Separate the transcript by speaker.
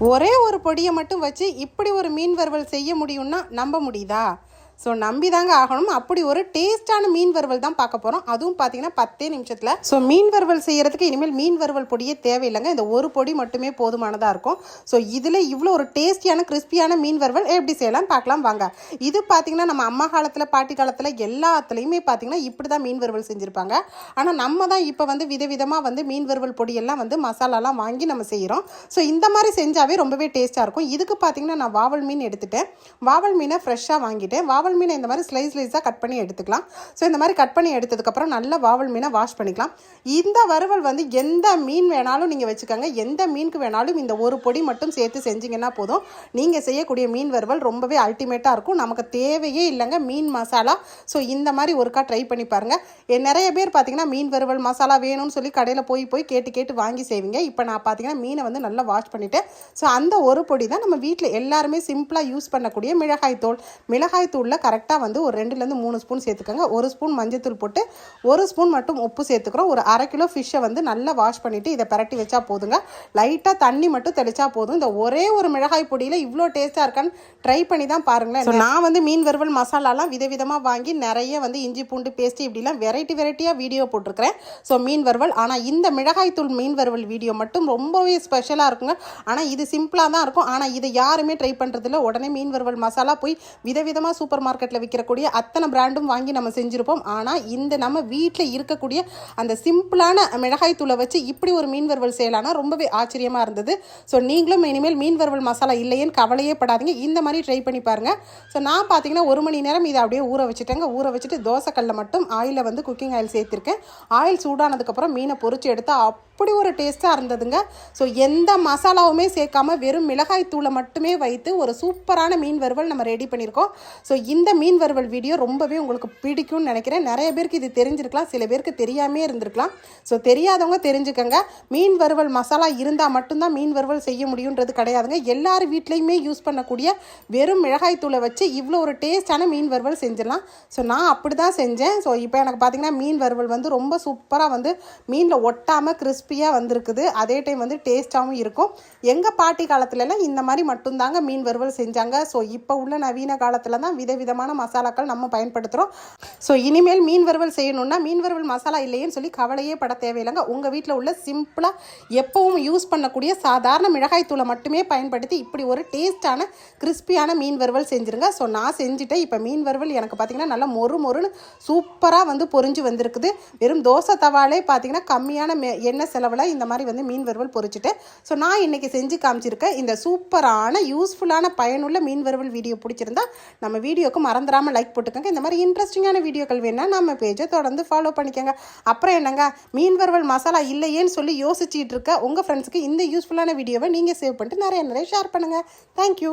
Speaker 1: ஒரே ஒரு பொடியை மட்டும் வச்சு இப்படி ஒரு மீன் வறுவல் செய்ய முடியும்னா நம்ப முடியுதா? ஸோ நம்பி தாங்க ஆகணும். அப்படி ஒரு டேஸ்டான மீன் வறுவல் தான் பார்க்க போகிறோம் அதுவும் பார்த்தீங்கன்னா பத்தே நிமிஷத்தில். ஸோ மீன் வறுவல் செய்கிறதுக்கு இனிமேல் மீன் வறுவல் பொடியே தேவையில்லைங்க. இந்த ஒரு பொடி மட்டுமே போதுமானதாக இருக்கும். ஸோ இதில் இவ்வளோ ஒரு டேஸ்டியான கிறிஸ்பியான மீன் வறுவல் எப்படி செய்யலாம்? பார்க்கலாம் வாங்க. இது பார்த்தீங்கன்னா நம்ம அம்மா காலத்தில் பாட்டி காலத்தில் எல்லாத்துலேயுமே பார்த்தீங்கன்னா இப்படி தான் மீன் வறுவல் செஞ்சுருப்பாங்க. ஆனால் நம்ம தான் இப்போ வந்து விதவிதமாக வந்து மீன் வறுவல் பொடியெல்லாம் வந்து மசாலாலாம் வாங்கி நம்ம செய்கிறோம் ஸோ இந்த மாதிரி செஞ்சாவே ரொம்பவே டேஸ்ட்டாக இருக்கும். இதுக்கு பார்த்தீங்கன்னா நான் வாவல் மீன் எடுத்துட்டேன். வாவல் மீனை ஃப்ரெஷ்ஷாக வாங்கிட்டேன். வாவல் மீனை இந்த மாதிரி ஸ்லைஸ் ஸ்லைஸாக கட் பண்ணி எடுத்துக்கலாம். ஸோ இந்த மாதிரி கட் பண்ணி எடுத்ததுக்கப்புறம் நல்லா வாவல் மீனை வாஷ் பண்ணிக்கலாம். இந்த வறுவல் வந்து எந்த மீன் வேணாலும் நீங்கள் வச்சுக்கோங்க. எந்த மீனுக்கு வேணாலும் இந்த ஒரு பொடி மட்டும் சேர்த்து செஞ்சீங்கன்னா போதும். நீங்கள் செய்யக்கூடிய மீன் வறுவல் ரொம்பவே அல்டிமேட்டாக இருக்கும். நமக்கு தேவையே இல்லைங்க மீன் மசாலா. ஸோ இந்த மாதிரி ஒருக்கா ட்ரை பண்ணி பாருங்கள் நிறைய பேர் பார்த்தீங்கன்னா மீன் வறுவல் மசாலா வேணும்னு சொல்லி கடையில் போய் போய் கேட்டு கேட்டு வாங்கி செய்வீங்க. இப்போ நான் பார்த்தீங்கன்னா மீனை வந்து நல்லா வாஷ் பண்ணிவிட்டேன் ஸோ அந்த ஒரு பொடி தான் நம்ம வீட்டில் எல்லாருமே சிம்பிளாக யூஸ் பண்ணக்கூடிய மிளகாய் தூள். மிளகாய் தூளில் கரெக்டாக வந்து ஒரு ரெண்டுலேருந்து மூணு ஸ்பூன் சேர்த்துக்கோங்க. ஒரு ஸ்பூன் மஞ்சத்தூள் போட்டு ஒரு ஸ்பூன் மட்டும் உப்பு சேர்த்துக்கிறோம். ஒரு அரை கிலோ ஃபிஷ்ஷை வந்து நல்லா வாஷ் பண்ணிவிட்டு இதை பரட்டி வச்சா போதுங்க. லைட்டாக தண்ணி மட்டும் தெளிச்சா போதும். இந்த ஒரே ஒரு மிளகாய் பொடியில் இவ்வளோ டேஸ்ட்டாக இருக்கான்னு ட்ரை பண்ணி தான் பாருங்களேன். நான் வந்து மீன் வறுவல் மசாலாலாம் விதவிதமாக வாங்கி நிறைய வந்து இஞ்சி பூண்டு பேஸ்ட் இப்படிலாம் வெரைட்டி வெரைட்டியாக வீடியோ போட்டிருக்கிறேன். ஸோ மீன் வறுவல். ஆனால் இந்த மிளகாய் தூள் மீன் வறுவல் வீடியோ மட்டும் ரொம்பவே ஸ்பெஷலாக இருக்குங்க. ஆனால் இது சிம்பிளாக தான் இருக்கும். ஆனால் இதை யாருமே ட்ரை பண்ணுறதில்ல உடனே மீன் வறுவல் மசாலா போய் விதவிதமாக சூப்பர் மார்க்கெட்டில் விற்கிறக்கூடிய அத்தனை பிராண்டும் வாங்கி நம்ம செஞ்சுருப்போம். ஆனால் இந்த நம்ம வீட்டில் இருக்கக்கூடிய அந்த சிம்பிளான மிளகாய் தூளை வச்சு இப்படி ஒரு மீன் வறுவல் செய்யலாம்னா ரொம்பவே ஆச்சரியமாக இருந்தது. ஸோ நீங்களும் இனிமேல் மீன் வறுவல் மசாலா இல்லையேன்னு கவலையே படாதீங்க. இந்த மாதிரி ட்ரை பண்ணி பாருங்கள் ஸோ நான் பார்த்தீங்கன்னா ஒரு மணி நேரம் இதை அப்படியே ஊற வச்சுட்டேங்க. ஊற வச்சுட்டு தோசைக்கல்ல மட்டும் ஆயிலில் வந்து குக்கிங் ஆயில் சேர்த்துருக்கேன். ஆயில் சூடானதுக்கப்புறம் மீனை பொரிச்சு எடுத்தா அப்படி ஒரு டேஸ்ட்டாக இருந்ததுங்க. ஸோ எந்த மசாலாவுமே சேர்க்காம வெறும் மிளகாய் தூளை மட்டுமே வைத்து ஒரு சூப்பரான மீன் வறுவல் நம்ம ரெடி பண்ணியிருக்கோம். ஸோ இந்த மீன் வறுவல் வீடியோ ரொம்பவே உங்களுக்கு பிடிக்கும்னு நினைக்கிறேன். நிறைய பேருக்கு இது தெரிஞ்சிருக்கலாம். சில பேருக்கு தெரியாமே இருந்திருக்கலாம். ஸோ தெரியாதவங்க தெரிஞ்சுக்கோங்க. மீன் வறுவல் மசாலா இருந்தால் மட்டும்தான் மீன் வறுவல் செய்ய முடியுன்றது கிடையாதுங்க. எல்லார் வீட்லேயுமே யூஸ் பண்ணக்கூடிய வெறும் மிளகாய் தூளை வச்சு இவ்வளோ ஒரு டேஸ்டான மீன் வறுவல் செஞ்சிடலாம். ஸோ நான் அப்படி தான் செஞ்சேன். ஸோ இப்போ எனக்கு பார்த்தீங்கன்னா மீன் வறுவல் வந்து ரொம்ப சூப்பராக வந்து மீனில் ஒட்டாமல் கிறிஸ்பியாக வந்திருக்குது. அதே டைம் வந்து டேஸ்ட்டாகவும் இருக்கும். எங்கள் பாட்டி காலத்துலலாம் இந்த மாதிரி மட்டும்தாங்க மீன் வறுவல் செஞ்சாங்க. ஸோ இப்போ உள்ள நவீன காலத்தில் தான் விதவிதமான மசாலாக்கள் நம்ம பயன்படுத்துகிறோம் ஸோ இனிமேல் மீன் வறுவல் செய்யணும்னா மீன் வறுவல் மசாலா இல்லையேன்னு சொல்லி கவலையே பட தேவையில்லைங்க. உங்கள் வீட்டில் உள்ள சிம்பிளாக எப்பவும் யூஸ் பண்ணக்கூடிய சாதாரண மிளகாய் தூளை மட்டுமே பயன்படுத்தி இப்படி ஒரு டேஸ்ட்டான கிறிஸ்பியான மீன் வறுவல் செஞ்சுருங்க. ஸோ நான் செஞ்சுட்டேன். இப்போ மீன் வறுவல் எனக்கு பார்த்தீங்கன்னா நல்லா மொறு மொறுன்னு சூப்பராக வந்து பொரிஞ்சு வந்திருக்குது. வெறும் தோசை தவாலே பார்த்தீங்கன்னா கம்மியான மெ- எண்ணெய் செலவில் இந்த மாதிரி வந்து மீன் வறுவல் பொறிச்சிட்டு. ஸோ நான் இன்னைக்கு செஞ்சு காமிச்சிருக்கேன் இந்த சூப்பரான யூஸ்ஃபுல்லான பயனுள்ள மீன் வறுவல் வீடியோ பிடிச்சிருந்தா நம்ம வீடியோக்கு மறந்துடாமல் லைக் போட்டுக்கோங்க. இந்த மாதிரி இன்ட்ரெஸ்டிங்கான வீடியோக்கள் வேணால் நம்ம பேஜை தொடர்ந்து ஃபாலோ பண்ணிக்கோங்க. அப்புறம் என்னங்க? மீன் வறுவல் மசாலா இல்லையேன்னு சொல்லி யோசிச்சுட்டு இருக்க உங்கள் ஃப்ரெண்ட்ஸுக்கு இந்த யூஸ்ஃபுல்லான வீடியோவை நீங்கள் சேவ் பண்ணிட்டு நிறைய நிறைய ஷேர் பண்ணுங்கள் தேங்க்யூ